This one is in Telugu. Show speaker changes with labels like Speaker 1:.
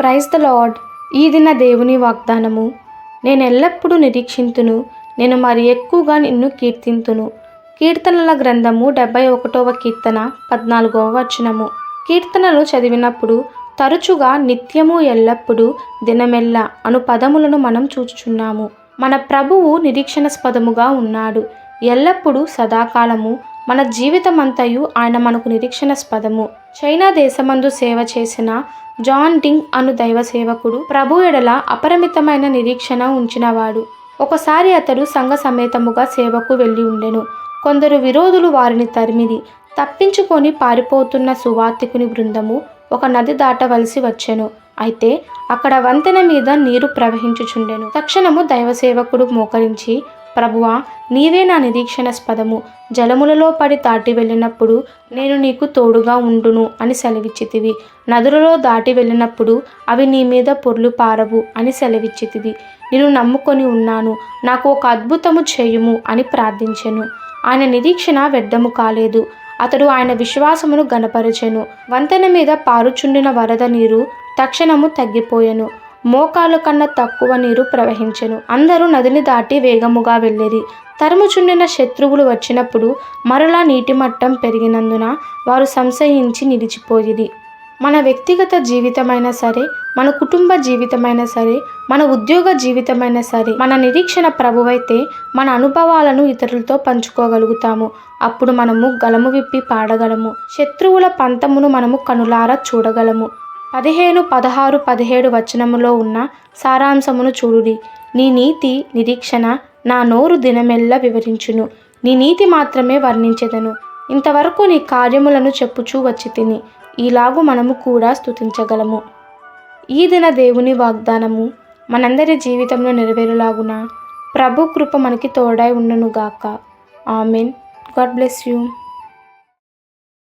Speaker 1: Praise the lord. ఈ దిన దేవుని వాగ్దానము. నేను ఎల్లప్పుడూ నిరీక్షింతును. నేను మరి ఎక్కువగా నిన్ను కీర్తింతును. కీర్తనల గ్రంథము డెబ్బై ఒకటవ కీర్తన పద్నాలుగవ వచనము. కీర్తనలు చదివినప్పుడు తరచుగా నిత్యము ఎల్లప్పుడూ దినమెల్ల అను పదములను మనం చూచుచున్నాము. మన ప్రభువు నిరీక్షణస్పదముగా ఉన్నాడు. ఎల్లప్పుడూ సదాకాలము మన జీవితమంతయు ఆయన మనకు నిరీక్షణస్పదము. చైనా దేశమందు సేవ చేసిన జాన్ డింగ్ అను దైవ సేవకుడు. ప్రభు ఎడల అపరిమితమైన నిరీక్షణ ఉంచినవాడు. ఒకసారి అతడు సంఘ సమేతముగా సేవకు వెళ్ళి ఉండెను. కొందరు విరోధులు వారిని తరిమిది. తప్పించుకొని పారిపోతున్న సువార్తికుని బృందము ఒక నది దాటవలసి వచ్చెను. అయితే అక్కడ వంతెన మీద నీరు ప్రవహించుచుండెను. తక్షణము దైవ సేవకుడు మోకరించి ప్రభువా నీవే నా నిరీక్షణస్పదము. జలములలో పడి దాటి వెళ్ళినప్పుడు నేను నీకు తోడుగా ఉండును అని సెలవిచ్చితివి. నదులలో దాటి వెళ్ళినప్పుడు అవి నీ మీద పొర్లు పారవు అని సెలవిచ్చితివి. నేను నమ్ముకొని ఉన్నాను. నాకు ఒక అద్భుతము చేయుము అని ప్రార్థించెను. ఆయన నిరీక్షణ వ్యర్థము కాలేదు. అతడు ఆయన విశ్వాసమును గనపరచెను వంతెన మీద పారుచుండిన వరద నీరు తక్షణము తగ్గిపోయెను. మోకాలు కన్నా తక్కువ నీరు ప్రవహించెను. అందరూ నదిని దాటి వేగముగా వెళ్ళేది తరుముచుండిన శత్రువులు వచ్చినప్పుడు మరలా నీటి మట్టం పెరిగినందున వారు సంశయించి నిలిచిపోయేది మన వ్యక్తిగత జీవితమైనా సరే మన కుటుంబ జీవితమైనా సరే మన ఉద్యోగ జీవితమైనా సరే మన నిరీక్షణ ప్రభువైతే మన అనుభవాలను ఇతరులతో పంచుకోగలుగుతాము. అప్పుడు మనము గలము విప్పి పాడగలము. శత్రువుల పంతమును మనము కనులారా చూడగలము. పదిహేను పదహారు పదిహేడు వచనములో ఉన్న సారాంశమును చూడుడి. నీ నీతి నిరీక్షణ నా నోరు దినమెల్లా వివరించును. నీ నీతి మాత్రమే వర్ణించెదను. ఇంతవరకు నీ కార్యములను చెప్పుచూ వచ్చి తిని ఈలాగు మనము కూడా స్థుతించగలము ఈ దిన దేవుని వాగ్దానము మనందరి జీవితంలో నెరవేరులాగున. ప్రభు కృప మనకి తోడై ఉండునుగాక. ఆమెన్. God bless you.